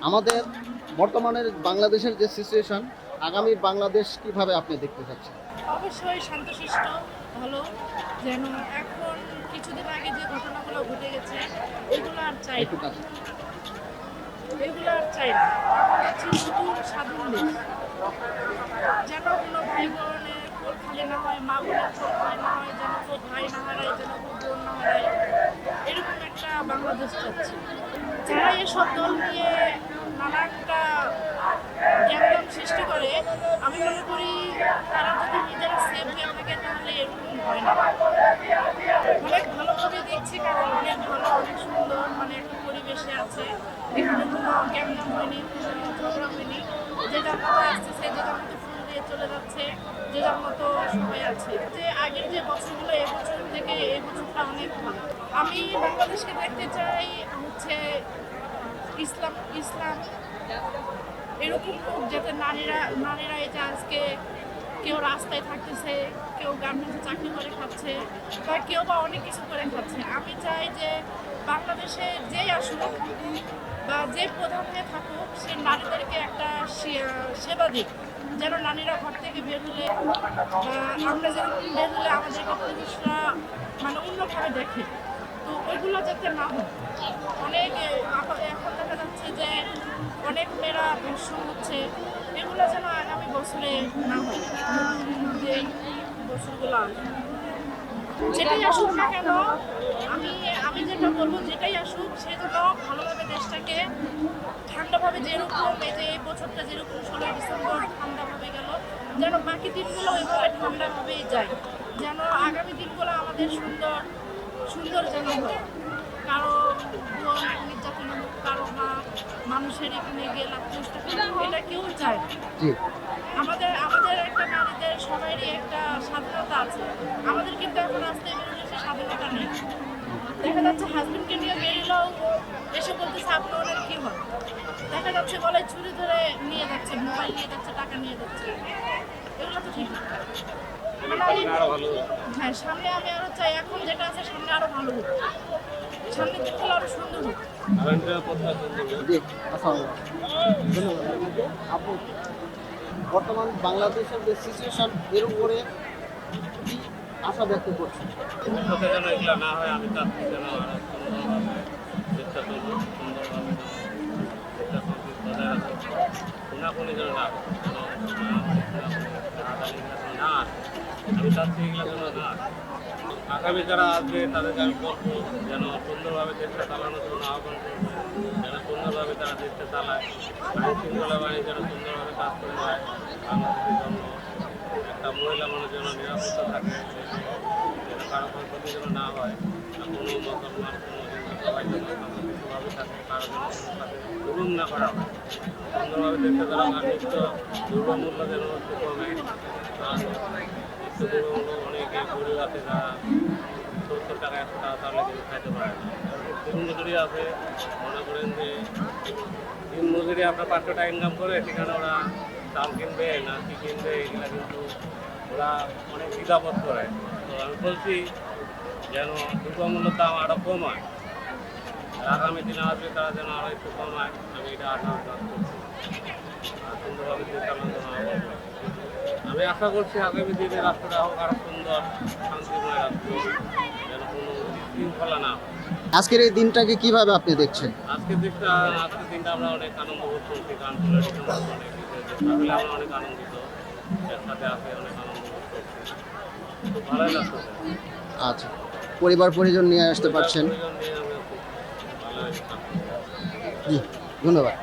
আমাদের বর্তমানের বাংলাদেশের যে সিচুয়েশন আগামী বাংলাদেশ কীভাবে আপনি দেখতে চাচ্ছেন? অবশ্যই শান্তশিষ্ট ভালো যেন এখন কিছুদিন আগে যে ঘটনাগুলো ঘটে গেছে এগুলো আর চাই এগুলো আর চাই না। হচ্ছে নতুন স্বাধীন দেশ। যেন কোনো ভাই বোনের কোল খালি না হয় মা বোনের খালি না হয় যেন কেউ ভাই না হারায় যেন কেউ বোন না হারায় এরকম একটা বাংলাদেশ চাচ্ছি। যারা এসব দল নিয়ে নানানটা জ্ঞান সৃষ্টি করে, আমি মনে করি তারা যদি নিজেরা সেফ হয়ে থাকে তাহলে এরকম হয় না। অনেক ভালোভাবে দেখছি কারণ অনেক ভালো, অনেক সুন্দর মানে একটা পরিবেশে আছে। এখানে কোনো ক্যামেরা হয়নি, কোনো ঝগড়া হয়নি। যে যার মতো আসতেছে যে যার মতো ফোন দিয়ে চলে যাচ্ছে যে যার মতো সবাই আছে। যে আগের যে বছরগুলো এবছর থেকে এই বছরটা অনেক ভালো। আমি বাংলাদেশকে দেখতে চাই, হচ্ছে ইসলাম ইসলাম। এরকম হোক যাতে নারীরা নারীরা যে আজকে কেউ রাস্তায় থাকতেছে, কেউ গার্মেন্টসে চাকরি করে খাচ্ছে, বা কেউ বা অনেক কিছু করে খাচ্ছে। আমি চাই যে বাংলাদেশে যেই আসুক বা যে প্রধান থাকুক, সে নারীদেরকে একটা সেবা দিক। যেন নারীরা ঘর থেকে বের হলে আমরা যেরকম বের হলে আমাদেরকে পুরুষরা মানে অন্যভাবে দেখে। তো ওইগুলো যাতে না হয়। অনেক এ, আপ- এখন দেখা যাচ্ছে যে অনেক মেয়েরা ধর্ষণ হচ্ছে এগুলো যেন আগামী বছরে না হয় যে যেটাই আসুক না কেন, আমি আমি যেটা বলব, যেটাই আসুক, সে যেন ভালোভাবে দেশটাকে ঠান্ডাভাবে যেরকম এই যে এই বছরটা যেরকম ষোলোই ডিসেম্বর ঠান্ডাভাবে গেল, যেন বাকি দিনগুলো ওইভাবে ঠান্ডাভাবেই যায়। যেন আগামী দিনগুলো আমাদের সুন্দর সুন্দর যেন হয়। কারও নির্যাতন কারও মা, মানুষের এখানে করে এটা কেউ চায় দেখা যাচ্ছে হাজবেন্ডকে নিয়ে বেরোলেও এসে বলতেছে আপনার ওনার কি হয় দেখা যাচ্ছে বলে চুরি ধরে নিয়ে যাচ্ছে মোবাইল নিয়ে যাচ্ছে টাকা নিয়ে যাচ্ছে। এগুলো তো ঠিক না। মানে হ্যাঁ সামনে আমি আরও চাই। এখন যেটা আছে সামনে আরও ভালো হোক সামনে দিকগুলো আরও সুন্দর হোক বর্তমান বাংলাদেশের যে সিচুয়েশন এর উপরে আশা ব্যক্ত হয় করছি আগামী যারা আসবে, তাদেরকে আমি বলব, যেন সুন্দরভাবে দেশটা চালানোর জন্য আহ্বান করব, যেন সুন্দরভাবে তারা দেশটা চালায়। আইন শৃঙ্খলা বাহিনী যেন সুন্দরভাবে কাজ করে যায় বাংলাদেশের জন্য। মহিলা মানুষ যেন নিরাপত্তা থাকে কারও কোনো ক্ষতি যেন না হয় কোনো মুসলমান কোনো সবাই যেন শান্তিভাবে থাকে, কারও যেন কাছে না করা হয়। সুন্দরভাবে দেখতে যারা আর নিত্য দ্রব্যমূল্য যেন একটু কমে। নিত্য অনেকে গরিব আছে, যারা সত্তর টাকা একশো টাকা তাহলে কিন্তু খাইতে পারে না। দিন আছে, মনে করেন যে দিন মজুরি আপনার পাঁচশো টাকা ইনকাম করে, সেখানে ওরা চাল কিনবে না কি কিনবে, এগুলো কিন্তু ওরা অনেক দ্বিধাবোধ করে। তো আমি বলছি, যেন দ্রব্যমূল্যের দাম আরও কমায়। আগামী দিনে আসবে তারা যেন আরও একটু কমায়, আমি এটা আশা করছি। সুন্দরভাবে। আমি আশা করছি আগামী দিনে রাষ্ট্রটা হোক আরও সুন্দর, শান্তিময় রাষ্ট্র, যেন কোনো শৃঙ্খলা না হয়। আজকের এই দিনটাকে কীভাবে আপনি দেখছেন? আজকের দিনটা আজকের দিনটা আমরা অনেক আনন্দ বোধ করছি গান আমরা অনেক আনন্দিত অনেক আনন্দ বোধ ভালোই আচ্ছা পরিবার পরিজন নিয়ে আসতে পারছেন। জি ধন্যবাদ।